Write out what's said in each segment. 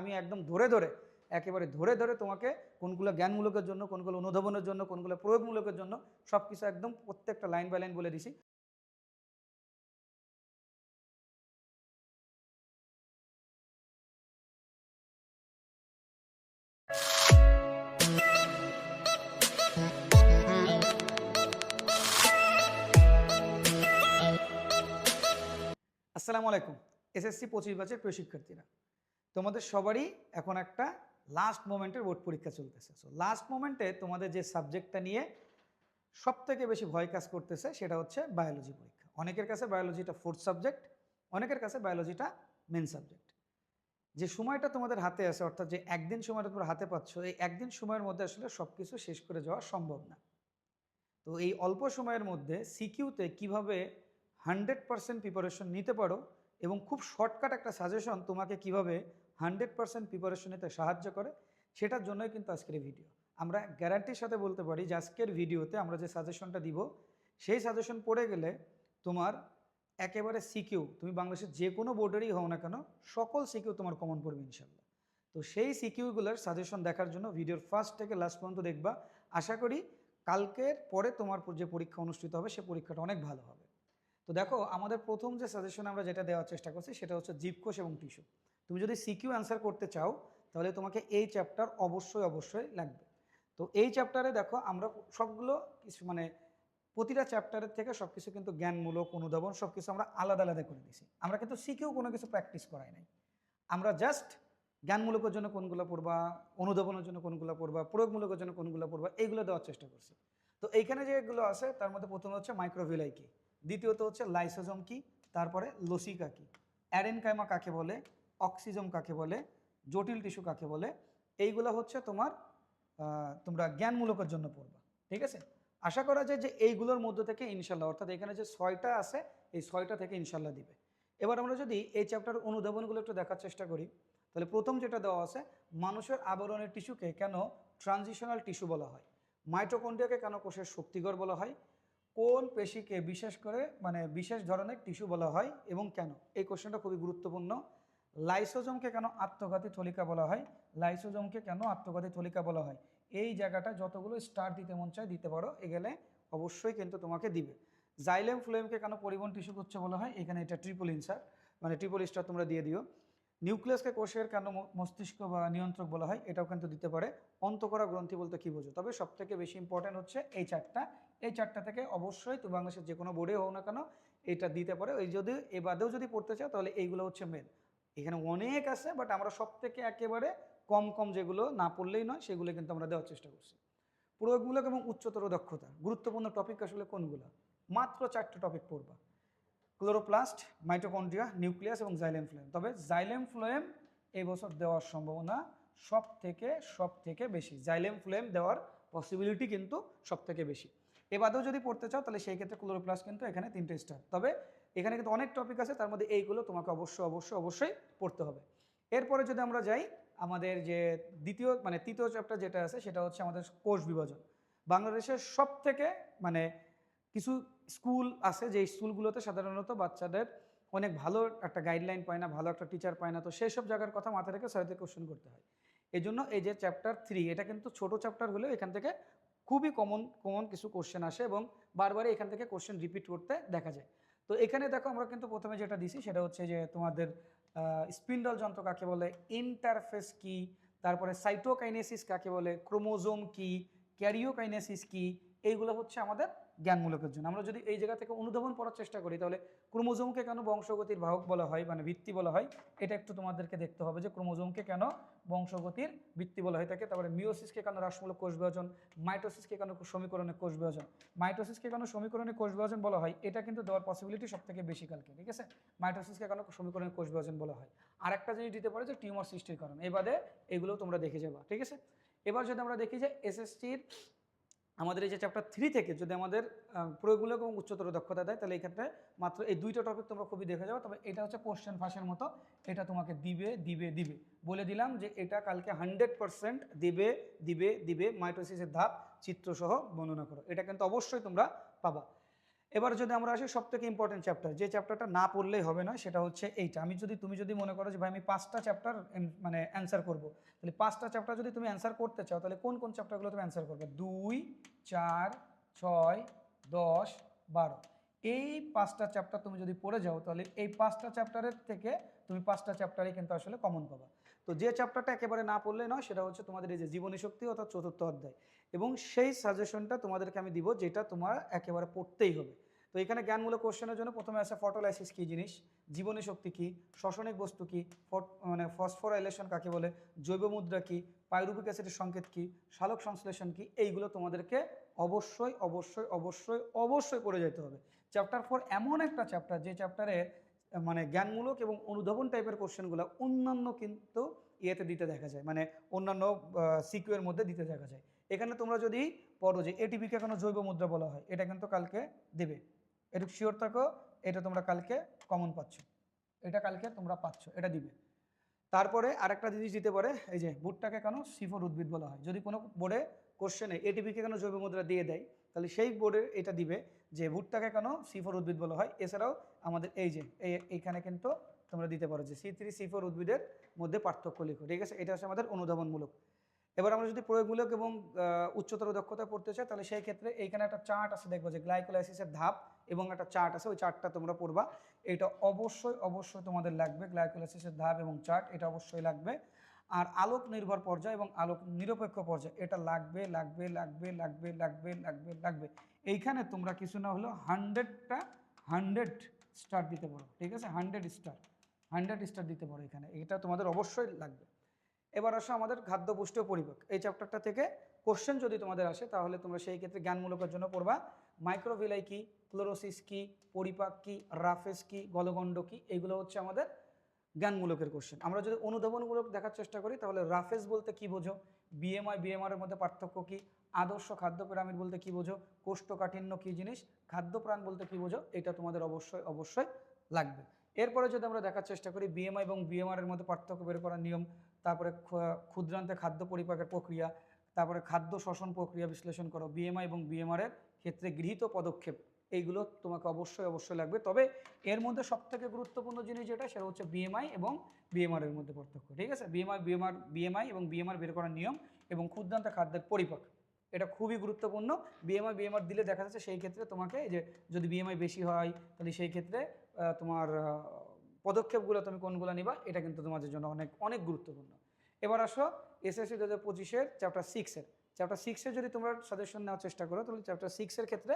আমি একদম ধরে ধরে, একেবারে ধরে ধরে তোমাকে কোনগুলো জ্ঞানমূলকের জন্য, কোনগুলো অনুধাবনের জন্য, কোনগুলো প্রয়োগমূলকের জন্য সব কিছু একদম প্রত্যেকটা লাইন বাই লাইন বলে দিছি। আসসালামু আলাইকুম। এসএসসি পঁচিশ ব্যাচের প্রিয় শিক্ষার্থীরা তোমাদের সবারই এখন একটা লাস্ট মোমেন্টের বোর্ড পরীক্ষা চলতেছে। সো লাস্ট মোমেন্টে তোমাদের যে সাবজেক্টটা নিয়ে সব থেকে বেশি ভয় কাজ করতেছে সেটা হচ্ছে বায়োলজি পরীক্ষা। অনেকের কাছে বায়োলজিটা ফোর্থ সাবজেক্ট অনেকের কাছে বায়োলজিটা মেন সাবজেক্ট যে সময়টা তোমাদের হাতে আছে, অর্থাৎ যে একদিন সময়টা তোমরা হাতে পাচ্ছ, এই একদিন সময়ের মধ্যে আসলে সব কিছু শেষ করে যাওয়া সম্ভব না। তো এই অল্প সময়ের মধ্যে সিকিউতে কীভাবে হান্ড্রেড পারসেন্ট প্রিপারেশন নিতে পারো এবং খুব শর্টকাট একটা সাজেশন তোমাকে কীভাবে হান্ড্রেড পারসেন্ট প্রিপারেশন নিতে সাহায্য করে, সেটার জন্যই কিন্তু আজকের ভিডিও আমরা গ্যারান্টির সাথে বলতে পারি যে আজকের ভিডিওতে আমরা যে সাজেশনটা দিব, সেই সাজেশন পড়ে গেলে তোমার একেবারে সিকিউ তুমি বাংলাদেশের যে কোনো বোর্ডেরই হও না কেন, সকল সিকিউ তোমার কমন পড়বে ইনশাল্লাহ। তো সেই সিকিউগুলোর সাজেশন দেখার জন্য ভিডিওর ফার্স্ট থেকে লাস্ট পর্যন্ত দেখবা। আশা করি কালকের পরে তোমার যে পরীক্ষা অনুষ্ঠিত হবে, সে পরীক্ষাটা অনেক ভালো হবে। দেখো, আমাদের প্রথম যে সাজেশন আমরা যেটা দেওয়ার চেষ্টা করছি সেটা হচ্ছে জীবকোষ এবং টিস্যু তুমি যদি সিকিউ অ্যান্সার করতে চাও, তাহলে তোমাকে এই চ্যাপ্টার অবশ্যই অবশ্যই লাগবে। তো এই চ্যাপ্টারে দেখো, আমরা সবগুলো কিছু মানে প্রতিটা চ্যাপ্টারের থেকে সব কিছু কিন্তু জ্ঞানমূলক, অনুধাবন সব কিছু আমরা আলাদা আলাদা করে দিছি আমরা কিন্তু সিকিউ কোনো কিছু প্র্যাকটিস করাই নাই। আমরা জাস্ট জ্ঞানমূলকের জন্য কোনগুলো পড়বা, অনুধাবনের জন্য কোনগুলো পড়বা, প্রয়োগমূলকের জন্য কোনগুলো পড়বা এইগুলো দেওয়ার চেষ্টা করছি। তো এইখানে যেগুলো আছে, তার মধ্যে প্রথমে হচ্ছে মাইক্রোভিলাই কি। দ্বিতীয়ত হচ্ছে লাইসোজম কি? তারপরে লসিকা কি? অ্যারেনকাইমা কাকে বলে? অক্সিজম কাকে বলে? জটিল টিস্যু কাকে বলে? এইগুলো হচ্ছে তোমার তোমরা জ্ঞানমূলকের জন্য পড়বা, ঠিক আছে? আশা করা যায় যে এইগুলোর মধ্যে থেকে ইনশাল্লাহ, অর্থাৎ এখানে যে ছয়টা আছে, এই ছয়টা থেকে ইনশাল্লাহ দিবে। এবার আমরা যদি এই চ্যাপ্টার অনুধাবনগুলো একটু দেখার চেষ্টা করি, তাহলে প্রথম যেটা দেওয়া আছে, মানুষের আবরণের টিস্যুকে কেন ট্রানজিশনাল টিস্যু বলা হয়? মাইটোকন্ড্রিয়াকে কেন কোষের শক্তিগড় বলা হয়? কোন পেশিকে বিশেষ করে মানে বিশেষ ধরনের টিস্যু বলা হয় এবং কেন? এই কোশ্চেনটা খুবই গুরুত্বপূর্ণ। লাইসোজমকে কেন আত্মঘাতী থলিকা বলা হয়? লাইসোজমকে কেন আত্মঘাতী থলিকা বলা হয়? এই জায়গাটা যতগুলো স্টার দিতে মন চায় দিতে পারো এ গেলে অবশ্যই কিন্তু তোমাকে দিবে। জাইলেম ফ্লোয়েমকে কেন পরিবহন টিস্যু করছে বলা হয়? এখানে এটা ট্রিপল ইনসার মানে ট্রিপল স্টার তোমরা দিয়ে দিও। নিউক্লিয়াসকে কোষের কেন মস্তিষ্ক বা নিয়ন্ত্রক বলা হয়? এটাও কিন্তু দিতে পারে। অন্তকরা গ্রন্থি বলতে কি বোঝো? তবে সব থেকে বেশি ইম্পর্টেন্ট হচ্ছে এই চারটা এই চারটা থেকে অবশ্যই তুমি বাংলাদেশের যে কোনো বোর্ডে হোক না কেন এটা দিতে পারে। এই যদি এ বাদেও যদি পড়তে চাও তাহলে এইগুলো হচ্ছে মেন এখানে অনেক আছে বাট আমরা সব থেকে একেবারে কম কম যেগুলো না পড়লেই নয়, সেগুলো কিন্তু আমরা দেওয়ার চেষ্টা করছি। প্রয়োগমূলক এবং উচ্চতর দক্ষতা। গুরুত্বপূর্ণ টপিক আসলে কোনগুলো? মাত্র চারটে টপিক পড়বা। ক্লোরোপ্লাস্ট মাইটোকন্ড্রিয়া নিউক্লিয়াস এবং জাইলেম ফ্লোয়েম তবে জাইলেম ফ্লোয়েম এই বছর দেওয়ার সম্ভাবনা সব থেকে সব থেকে বেশি। জাইলেম ফ্লোয়েম দেওয়ার পসিবিলিটি কিন্তু সব থেকে বেশি। এ বাদেও যদি পড়তে চাও, তাহলে সেই ক্ষেত্রে ক্লোরোপ্লাস্ট কিন্তু এখানে তিনটে স্টার তবে এখানে কিন্তু অনেক টপিক আছে, তার মধ্যে এইগুলো তোমাকে অবশ্যই অবশ্যই অবশ্যই পড়তে হবে। এরপরে যদি আমরা যাই, আমাদের যে দ্বিতীয় মানে তৃতীয় চ্যাপ্টার যেটা আছে, সেটা হচ্ছে আমাদের কোষ বিভাজন। বাংলাদেশের সব থেকে মানে কিছু স্কুল আছে যে স্কুলগুলোতে সাধারণত বাচ্চাদের অনেক ভালো একটা গাইডলাইন পায় না, ভালো একটা টিচার পায় না, তো সেই সব জায়গার কথা মাথায় রেখে সাহিত্য কোশ্চেন করতে হয়। এই জন্য এই যে চ্যাপ্টার থ্রি এটা কিন্তু ছোট চ্যাপ্টার হলেও এখান থেকে খুবই কমন কমন কিছু কোশ্চেন আসে এবং বারবারই এখান থেকে কোশ্চেন রিপিট করতে দেখা যায়। তো এখানে দেখো আমরা কিন্তু প্রথমে যেটা দিছি সেটা হচ্ছে যে তোমাদের স্পিন্ডল যন্ত্র কাকে বলে ইন্টারফেস কি, তারপরে সাইটোকাইনেসিস কাকে বলে ক্রোমোজোম কি ক্যারিওকাইনেসিস কি, এইগুলো হচ্ছে আমাদের জ্ঞানমূলকের জন্য। আমরা যদি এই জায়গা থেকে অনুধাবন করার চেষ্টা করি, তাহলে ক্রোমোজোমকে কেন বংশগতির বাহক বলা হয় মানে ভিত্তি বলা হয়, এটা একটু তোমাদেরকে দেখতে হবে যে ক্রোমোজোমকে কেন বংশগতির ভিত্তি বলা হয়। থাকে তারপরে মিওসিসকে কেন রাসমূলক কোষ বিভাজন, মাইটোসিসকে কেন সমীকরণে কোষ বিভাজন। মাইটোসিসকে কেন সমীকরণে কোষ বিভাজন বলা হয়, এটা কিন্তু দেওয়ার পসিবিলিটি সব থেকে বেশি কালকে, ঠিক আছে? মাইটোসিসকে কেন সমীকরণে কোষ বিভাজন বলা হয়। আর একটা জিনিস দিতে পারে যে টিউমার সৃষ্টির কারণ। এই বাদে এগুলো তোমরা দেখে যাবা, ঠিক আছে? এবার যদি আমরা দেখি যে এসএসটির আমাদের এই যে চ্যাপ্টার থ্রি থেকে যদি আমাদের প্রয়োগমূলক এবং উচ্চতর দক্ষতা দেয়, তাহলে এই ক্ষেত্রে মাত্র এই দুইটা টপিক তোমরা খুবই দেখে যাও। তবে এটা হচ্ছে কোশ্চেন ফাঁসের মতো। এটা তোমাকে দিবে দিবে দিবে। বলে দিলাম যে এটা কালকে হান্ড্রেড পারসেন্ট দিবে দিবে দিবে মাইটোসিসের ধাপ, চিত্রসহ বর্ণনা করো। এটা কিন্তু অবশ্যই তোমরা পাবা। এবার যদি আমরা আসি সব থেকে ইম্পর্টেন্ট চ্যাপ্টার যে চ্যাপ্টারটা না পড়লেই হবে না, সেটা হচ্ছে এইটা। আমি যদি, তুমি যদি মনে করো যে ভাই আমি পাঁচটা চ্যাপ্টার মানে অ্যান্সার করব, তাহলে পাঁচটা চ্যাপ্টার যদি তুমি অ্যান্সার করতে চাও, তাহলে কোন কোন চ্যাপ্টারগুলো তুমি অ্যান্সার করবে? দুই, চার, ছয়, দশ, বারো। এই পাঁচটা চ্যাপ্টার তুমি যদি পড়ে যাও, তাহলে এই পাঁচটা চ্যাপ্টারের থেকে তুমি পাঁচটা চ্যাপ্টারই কিন্তু আসলে কমন পাবা। তো যে চ্যাপ্টারটা একেবারে না পড়লে নয়, সেটা হচ্ছে তোমাদের এই যে জীবনী শক্তি অর্থাৎ চতুর্থ অধ্যায়। এবং সেই সাজেশনটা তোমাদেরকে আমি দিব, যেটা তোমার একেবারে পড়তেই হবে। তো এখানে জ্ঞানমূলক কোশ্চেনের জন্য প্রথমে আছে ফটোলাইসিস কী জিনিস? জীবনী শক্তি কী? শ্বসনিক বস্তু কী? মানে ফসফোরাইলেশন কাকে বলে? জৈব মুদ্রা কী? পাইরুবিক অ্যাসিডের সংকেত কী? সালোক সংশ্লেষণ কী? এইগুলো তোমাদেরকে অবশ্যই অবশ্যই অবশ্যই অবশ্যই পড়ে যেতে হবে। চ্যাপ্টার ফোর এমন একটা চ্যাপ্টার যে চ্যাপ্টারে মানে জ্ঞানমূলক এবং অনুধাবন টাইপের কোশ্চেনগুলো অন্যান্য কিন্তু ইয়েতে দিতে দেখা যায়। মানে অন্যান্য সিকিউর মধ্যে দিতে দেখা যায়। এখানে তোমরা যদি পড়ো যে এটিপিকে কোনো জৈব মুদ্রা বলা হয়, এটা কিন্তু কালকে দেবে। একটু শিওর থাকো, এটা তোমরা কালকে কমন পাচ্ছ। এটা কালকে তোমরা পাচ্ছ, এটা দিবে। তারপরে আরেকটা জিনিস দিতে পারে, এই যে ভুট্টাকে কেন সিফর উদ্ভিদ বলা হয়। যদি কোনো বোর্ডে কোশ্চেনে এটিপিকে কেন জৈব মুদ্রা দিয়ে দেয়, তাহলে সেই বোর্ডে এটা দিবে যে ভুট্টাকে কেন সিফর উদ্ভিদ বলা হয়। এছাড়াও আমাদের এই যে এইখানে কিন্তু তোমরা দিতে পারো যে সি থ্রি সিফোর উদ্ভিদের মধ্যে পার্থক্য লিখো, ঠিক আছে? এটা হচ্ছে আমাদের অনুধাবনমূলক। এবার আমরা যদি প্রয়োগমূলক এবং উচ্চতর দক্ষতা পড়তে চাই, তাহলে সেই ক্ষেত্রে এইখানে একটা চার্ট আছে, দেখব যে গ্লাইকোলাইসিসের ধাপ এবং একটা চার্ট আছে, ওই চার্টটা তোমরা পড়বা। এটা অবশ্যই অবশ্যই তোমাদের লাগবে। গ্লাইকোলাইসিসের ধাপ এবং চার্ট এটা অবশ্যই লাগবে। আর আলোক নির্ভর পর্যায় এবং আলোক নিরপেক্ষ পর্যায়, এটা লাগবে লাগবে লাগবে লাগবে লাগবে লাগবে লাগবে। এইখানে তোমরা কিছু না হলেও হান্ড্রেডটা হান্ড্রেড স্টার দিতে পারো, ঠিক আছে? হান্ড্রেড স্টার হান্ড্রেড স্টার দিতে পারো এখানে। এটা তোমাদের অবশ্যই লাগবে। এবার আসো আমাদের খাদ্য পুষ্টি ও পরিপাক এই চ্যাপ্টারটা থেকে কোশ্চেন যদি তোমাদের আসে, তাহলে তোমরা সেই ক্ষেত্রে জ্ঞানমূলকের জন্য পড়বা। মাইক্রোভিলাই কি? ক্লোরোসিস কি, পরিপাক কি, রাফেস কি, গলগণ্ড কি এইগুলো হচ্ছে আমাদের জ্ঞানমূলকের কোশ্চেন আমরা যদি অনুধাবনমূলক দেখার চেষ্টা করি, তাহলে রাফেস বলতে কি বোঝো? বিএমআই বিএমআর এর মধ্যে পার্থক্য কি? আদর্শ খাদ্য পিরামিড বলতে কি বোঝো? কোষ্ঠকাঠিন্য কি জিনিস? খাদ্যপ্রাণ বলতে কি বোঝো? এটা তোমাদের অবশ্যই অবশ্যই লাগবে। এরপরে যদি আমরা দেখার চেষ্টা করি বিএমআই এবং বিএমআর এর মধ্যে পার্থক্য বের করার নিয়ম, তারপরে ক্ষ- ক্ষুদ্রান্তে খাদ্য পরিপাকের প্রক্রিয়া, তারপরে খাদ্য শ্বসন প্রক্রিয়া বিশ্লেষণ করো। বিএমআই এবং বিএমআর এর ক্ষেত্রে গৃহীত পদক্ষেপ এইগুলো তোমাকে অবশ্যই অবশ্যই লাগবে। তবে এর মধ্যে সবথেকে গুরুত্বপূর্ণ জিনিস যেটা, সেটা হচ্ছে বিএমআই এবং বিএমআর এর মধ্যে পার্থক্য, ঠিক আছে? বিএমআই বিএমআর বিএমআই এবং বিএমআর বের করার নিয়ম এবং ক্ষুদ্রান্ত খাদ্যের পরিপাক, এটা খুবই গুরুত্বপূর্ণ। বিএমআই বিএমআর দিলে দেখা যাচ্ছে সেই ক্ষেত্রে তোমাকে যে যদি বিএমআই বেশি হয়, তাহলে সেই ক্ষেত্রে তোমার পদক্ষেপগুলো তুমি কোনগুলো নিবা, এটা কিন্তু তোমাদের জন্য অনেক অনেক গুরুত্বপূর্ণ। এবার আসো এসএসসি দু হাজার পঁচিশের চ্যাপ্টার সিক্সের চ্যাপ্টার সিক্সে যদি তোমরা সাজেশন নেওয়ার চেষ্টা করো, তাহলে চ্যাপ্টার সিক্সের ক্ষেত্রে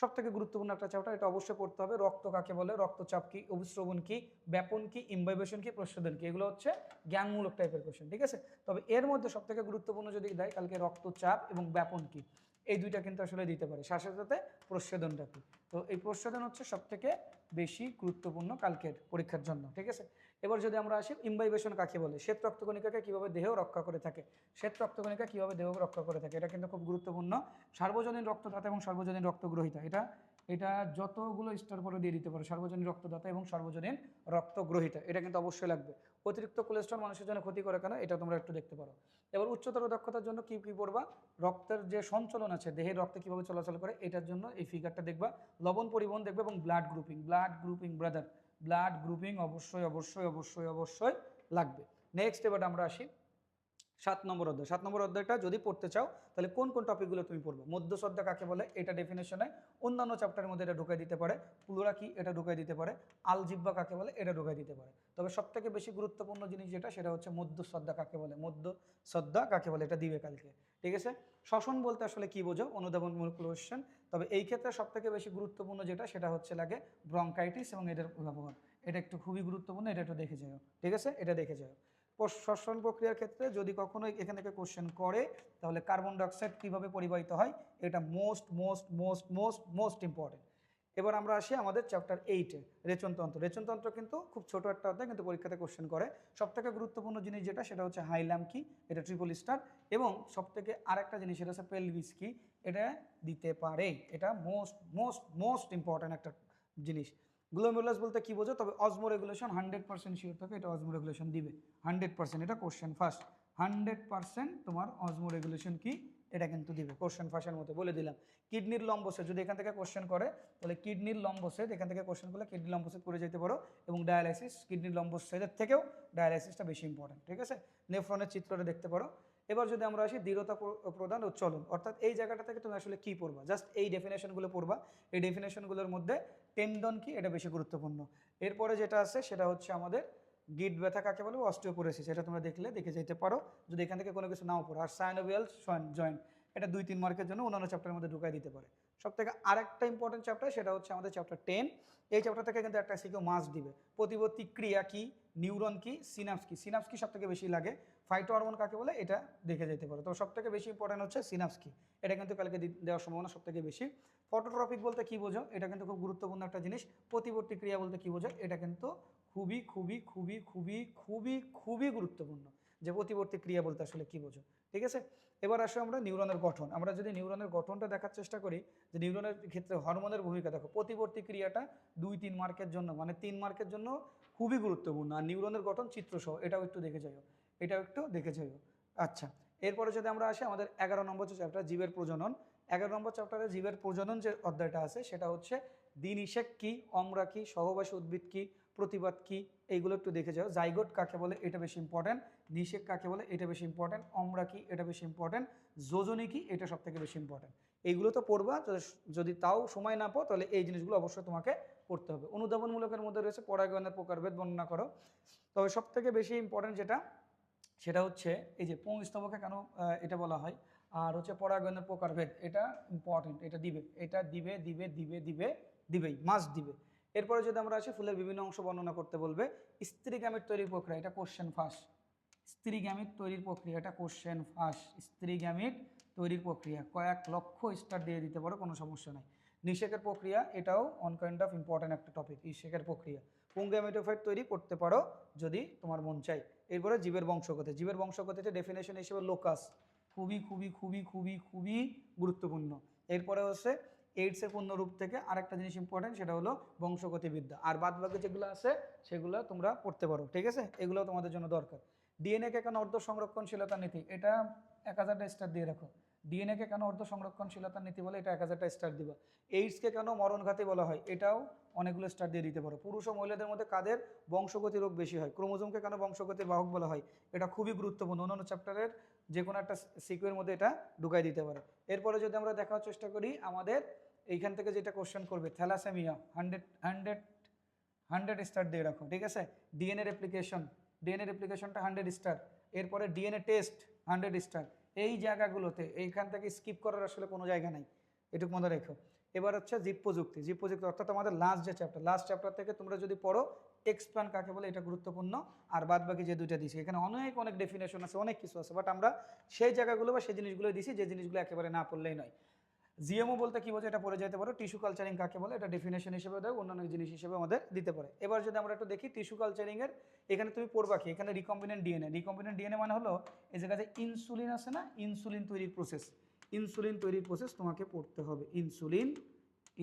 সব থেকে গুরুত্বপূর্ণ একটা চ্যাপ্টার, এটা অবশ্যই পড়তে হবে। রক্ত কাকে বলে? রক্তচাপ কি? অভিশ্রবণ কি? ব্যাপন কি? ইম্বাইবেশন কি? প্রশোধন কি? এগুলো হচ্ছে জ্ঞানমূলক টাইপের কোশ্চেন ঠিক আছে? তবে এর মধ্যে সব থেকে গুরুত্বপূর্ণ যদি দেয় কালকে রক্তচাপ এবং ব্যাপন কি? এই দুইটা কিন্তু আসলে দিতে পারে। শ্বাসের সাথে প্রচ্ছেদনটা কি? তো এই প্রচ্ছেদন হচ্ছে সব থেকে বেশি গুরুত্বপূর্ণ কালকের পরীক্ষার জন্য, ঠিক আছে? এবার যদি আমরা আসি ইম্বাইবেশন কাকে বলে? শ্বেত রক্তকণিকাকে কীভাবে দেহ রক্ষা করে থাকে? শ্বেত রক্তকণিকা কীভাবে দেহ রক্ষা করে থাকে? এটা কিন্তু খুব গুরুত্বপূর্ণ। সার্বজনীন রক্তদাতা এবং সার্বজনীন রক্তগ্রহিতা। এটা এটা যতগুলো স্তর পরে দিয়ে দিতে পারো, সার্বজনীন রক্তদাতা এবং সার্বজনীন রক্তগ্রহিতা, এটা কিন্তু অবশ্যই লাগবে। অতিরিক্ত কোলেস্ট্রল মানুষের জন্য ক্ষতি করে কেন? এটা তোমরা একটু দেখতে পারো। এবার উচ্চতর দক্ষতার জন্য কি কি পড়বা? রক্তের যে সঞ্চলন আছে, দেহের রক্তে কীভাবে চলাচল করে, এটার জন্য এই ফিগারটা দেখবা। লবণ পরিবহন দেখবে এবং blood grouping blood grouping brother blood grouping অবশ্যই অবশ্যই অবশ্যই অবশ্যই লাগবে। নেক্সট এবার আমরা আসি সাত নম্বর অধ্যায়। সাত নম্বর অধ্যায়টা যদি পড়তে চাও, তাহলে কোন কোন টপিকগুলো তুমি পড়বে? মধ্যশ্রদ্ধা কাকে বলে? এটা ডেফিনেশনে অন্যান্য চ্যাপ্টারের মধ্যে এটা ঢুকাই দিতে পারে। পুলোরা কি? এটা ঢুকাই দিতে পারে। আলজিব্বা কাকে বলে? এটা ঢুকাই দিতে পারে। তবে সব থেকে বেশি গুরুত্বপূর্ণ জিনিস যেটা, সেটা হচ্ছে মধ্যশ্রদ্ধা কাকে বলে? মধ্য শ্রদ্ধা কাকে বলে? এটা দিবে কালকে। ঠিক আছে? শ্বসন বলতে আসলে কি বোঝো? অনুধাবনমূলক কোয়েশ্চেন তবে এই ক্ষেত্রে সব থেকে বেশি গুরুত্বপূর্ণ যেটা, সেটা হচ্ছে লাগে ব্রঙ্কাইটিস এবং এটার ব্যবহার এটা একটু খুবই গুরুত্বপূর্ণ, এটা একটু দেখে যাও, ঠিক আছে? এটা দেখে যাও। শ্বসন প্রক্রিয়ার ক্ষেত্রে যদি কখনো এখান থেকে কোশ্চেন করে, তাহলে কার্বন ডাইঅক্সাইড কীভাবে পরিবাহিত হয়? এটা most most most most most important এবার আমরা আসি আমাদের চ্যাপ্টার এইটে রেচনতন্ত্র। রেচনতন্ত্র কিন্তু খুব ছোট একটা অধ্যায়, কিন্তু পরীক্ষাতে কোশ্চেন করে। সব থেকে গুরুত্বপূর্ণ জিনিস যেটা, সেটা হচ্ছে হাইলাম কি? এটা ট্রিপল স্টার এবং সব থেকে আরেকটা জিনিস, সেটা হচ্ছে পেলভিস কি? এটা দিতে পারে। এটা মোস্ট মোস্ট মোস্ট ইম্পর্ট্যান্ট একটা জিনিস। গ্লোমেরুলাস বলতে কি বোঝো? তবে osmoregulation hundred percent sure থাকে এটা অজমো রেগুলেশন দিবে। হান্ড্রেড পার্সেন্ট এটা কোশ্চেন ফার্স্ট হান্ড্রেড পার্সেন্ট তোমার অজমো রেগুলেশন কি? এটা কিন্তু দিবে। কোশ্চেন ফাঁসের মতো বলে দিলাম। কিডনির লম্বসে যদি এখান থেকে কোশ্চেন করে, তাহলে কিডনির লম্বসেদ এখান থেকে কোশ্চেন করলে কিডনি লম্বসেদ করে যেতে পারো এবং ডায়ালাইসিস কিডনির লম্বসেদের থেকেও ডায়ালাইসিসটা বেশি ইম্পর্টেন্ট ঠিক আছে? নেফ্রনের চিত্রটা দেখতে পারো। এবার যদি আমরা আসি দৃঢ়তা প্রদান ও চলন, অর্থাৎ এই জায়গাটা থেকে তুমি আসলে কি পড়বা? জাস্ট এই ডেফিনেশনগুলো পড়বা। এই ডেফিনেশনগুলোর মধ্যে টেন্ডন কি? এটা বেশি গুরুত্বপূর্ণ। এরপরে যেটা আছে সেটা হচ্ছে আমাদের গিট ব্যথা কাকে বলে? অস্টিওপোরোসিস এটা তোমরা দেখলে, দেখে যেতে পারো। যদি এখান থেকে কোনো কিছু নাও পড়ো, আর সাইনোভিয়াল জয়েন্ট এটা দুই তিন মার্কের জন্য অন্যান্য চ্যাপ্টারের মধ্যে ঢুকাই দিতে পারে। সব থেকে আরেকটা ইম্পর্টেন্ট চ্যাপ্টার সেটা হচ্ছে আমাদের চ্যাপ্টার টেন এই চ্যাপ্টার থেকে কিন্তু একটা সিকেও মাস দিবে। প্রতিবর্তী ক্রিয়া কি? নিউরন কি? সিনাপস কি? সিনাপস কি সব থেকে বেশি লাগে? ফাইটো হরমোন কাকে বলে? এটা দেখে যেতে পারো। তো সব থেকে বেশি ইম্পর্টেন্ট হচ্ছে সিনাপস কি এটা কিন্তু কালকে দেওয়ার সম্ভাবনা সব থেকে বেশি। ফটোট্রপিক বলতে কি বোঝো? এটা কিন্তু খুব গুরুত্বপূর্ণ একটা জিনিস। প্রতিবর্তী ক্রিয়া বলতে কি বোঝো? এটা কিন্তু খুবই খুবই খুবই খুবই খুবই খুবই গুরুত্বপূর্ণ যে প্রতিবর্তী ক্রিয়া বলতে আসলে কি বোঝো। ঠিক আছে? এবার আসো আমরা নিউরনের গঠন। আমরা যদি নিউরনের গঠনটা দেখার চেষ্টা করি, যে নিউরনের ক্ষেত্রে হরমোনের ভূমিকা, দেখো, প্রতিবর্তী ক্রিয়াটা দুই, তিন মার্কের জন্য মানে তিন মার্কের জন্য খুবই গুরুত্বপূর্ণ। আর নিউরনের গঠন চিত্রসহ, এটাও একটু দেখে যাইও। এটাও একটু দেখে যাইও আচ্ছা এরপরে যদি আমরা আসি, আমাদের এগারো নম্বর যে চ্যাপ্টার জীবের প্রজনন। এগারো নম্বর চ্যাপ্টারে জীবের প্রজনন যে অধ্যায়টা আছে, সেটা হচ্ছে দিনিশেক কী, অমরা কি, সহবাসী উদ্ভিদ কি, প্রতিবাদ কী, এইগুলো একটু দেখে যাও। জাইগোট কাকে বলে, এটা বেশি ইম্পর্টেন্ট নিষেক কাকে বলে, এটা বেশি ইম্পর্টেন্ট অমরা কি, এটা বেশি ইম্পর্টেন্ট যোজনী কি, এটা সব থেকে বেশি ইম্পর্টেন্ট এইগুলো তো পড়বা যদি- যদি তাও সময় না পাও, তাহলে এই জিনিসগুলো অবশ্যই তোমাকে পড়তে হবে। অনুধাবনমূলকের মধ্যে রয়েছে পরাগায়নের প্রকারভেদ বর্ণনা করো। তবে সব থেকে বেশি ইম্পর্টেন্ট যেটা সেটা হচ্ছে এই যে পং স্তবকে কেন এটা বলা হয়? আর হচ্ছে পরাগায়নের প্রকারভেদ, এটা ইম্পর্টেন্ট এটা দিবে এটা দিবে দিবে দিবে দিবে, দিবেই মাস্ট দিবে। এরপরে যদি আমরা আসি, ফুলের বিভিন্ন অংশ বর্ণনা করতে বলবে স্ত্রী গ্যামেট তৈরির প্রক্রিয়া, এটা কোশ্চেন ফাঁস স্ত্রী গ্যামিট তৈরির প্রক্রিয়া, এটা কোশ্চেন ফাঁস স্ত্রী গ্যামিট তৈরির প্রক্রিয়া, কয়েক লক্ষ স্টার দিয়ে দিতে পারো, কোনো সমস্যা নাই। নিষেকের প্রক্রিয়া, এটাও অন কাইন্ড অফ ইম্পর্টেন্ট একটা টপিক নিষেকের প্রক্রিয়া। পুঙ্গামিটোফাইট তৈরি করতে পারো যদি তোমার মন চাই এরপরে জীবের বংশগতি। জীবের বংশগতিতে ডেফিনেশন হিসেবে লোকাস খুবই খুবই খুবই খুবই খুবই গুরুত্বপূর্ণ। এরপরে হচ্ছে এইডসের পূর্ণরূপ থেকে আরেকটা জিনিস ইম্পর্টেন্ট সেটা হলো বংশগতিবিদ্যা। আর বাদ বাকি যেগুলো আছে, সেগুলো তোমরা পড়তে পারো, ঠিক আছে? এগুলো তোমাদের জন্য দরকার। ডিএনএকে কেন অর্ধ সংরক্ষণশীলতা নীতি? এটা এক হাজারটা স্টার দিয়ে রাখো। ডিএনএকে কেন অর্ধ সংরক্ষণশীলতার নীতি বলে? এটা এক হাজারটা স্টার দিবা। এইডসকে কেন মরণঘাতী বলা হয়? এটাও অনেকগুলো স্টার দিয়ে দিতে পারো। পুরুষ ও মহিলাদের মধ্যে কাদের বংশগতি রোগ বেশি হয়? ক্রোমোজোমকে কেন বংশগতির বাহক বলা হয়? এটা খুবই গুরুত্বপূর্ণ। অন্যান্য চ্যাপ্টারের যে কোনো একটা সিকুয়ের মধ্যে এটা ঢুকাই দিতে পারে। এরপরে যদি আমরা দেখার চেষ্টা করি, আমাদের এইখান থেকে যেটা কোশ্চেন করবে, thalassaemia hundred hundred hundred star দিয়ে রাখো, ঠিক আছে? ডিএনএ রেপ্লিকেশন ডিএনএ রেপ্লিকেশনটা হান্ড্রেড স্টার এরপরে ডিএনএ টেস্ট হান্ড্রেড স্টার এই জায়গাগুলোতে, এইখান থেকে স্কিপ করার আসলে কোনো জায়গা নাই। এটুকু মনে রেখো। এবার হচ্ছে জীব প্রযুক্তি। জীব প্রযুক্তি অর্থাৎ আমাদের লাস্ট যে চ্যাপ্টার লাস্ট চ্যাপ্টার থেকে তোমরা যদি পড়ো এক্সপ্যান্ড কাকে বলে, এটা গুরুত্বপূর্ণ। আর বাদ বাকি যে দুইটা দিছি, এখানে অনেক অনেক ডেফিনেশন আছে, অনেক কিছু আছে। বাট আমরা সেই জায়গাগুলো বা সেই জিনিসগুলো দিছি, যে জিনিসগুলো একেবারে না পড়লেই নয়। জিএমও বলতে কি বোঝে এটা পড়ে যেতে পারো। টিস্যু কালচারিং কাকে বলে? এটা ডেফিনেশন হিসেবে দেয়, অন্যান্য জিনিস হিসেবে আমাদের দিতে পারে। এবার যদি আমরা একটু দেখি, টিস্যু কালচারিংয়ের এখানে তুমি পড়বা কি? এখানে রিকম্বিনেন্ট ডিএনএ রিকম্বিনেন্ট ডিএনএ মানে হলো, এই জায়গাতে ইনসুলিন আছে না ইনসুলিন তৈরির প্রসেস ইনসুলিন তৈরির প্রসেস তোমাকে পড়তে হবে। ইনসুলিন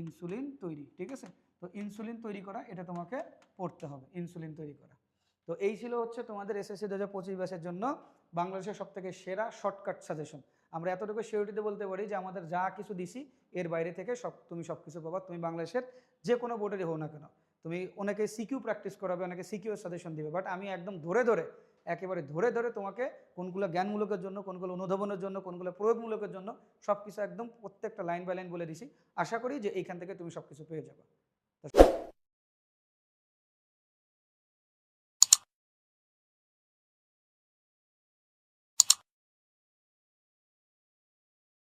ইনসুলিন তৈরি, ঠিক আছে? তো ইনসুলিন তৈরি করা, এটা তোমাকে পড়তে হবে ইনসুলিন তৈরি করা। তো এই ছিল হচ্ছে তোমাদের এসএসসি দু হাজার পঁচিশ ব্যাচের জন্য বাংলাদেশের সব থেকে সেরা শর্টকাট সাজেশন আমরা এতটুকু সিউরিটিতে বলতে পারি যে আমাদের যা কিছু দিছি, এর বাইরে থেকে সব, তুমি সব কিছু পাবা। তুমি বাংলাদেশের যে কোনো বোর্ডেরই হও না কেন, তুমি অনেকে সিকিউ প্র্যাকটিস করাবে, অনেকে সিকিউর সাজেশন দিবে বাট আমি একদম ধরে ধরে, একেবারে ধরে ধরে তোমাকে কোনগুলো জ্ঞানমূলকের জন্য, কোনগুলো অনুধাবনের জন্য, কোনগুলো প্রয়োগমূলকের জন্য সব কিছু একদম প্রত্যেকটা লাইন বাই লাইন বলে দিছি। আশা করি যে এইখান থেকে তুমি সব কিছু পেয়ে যাবে।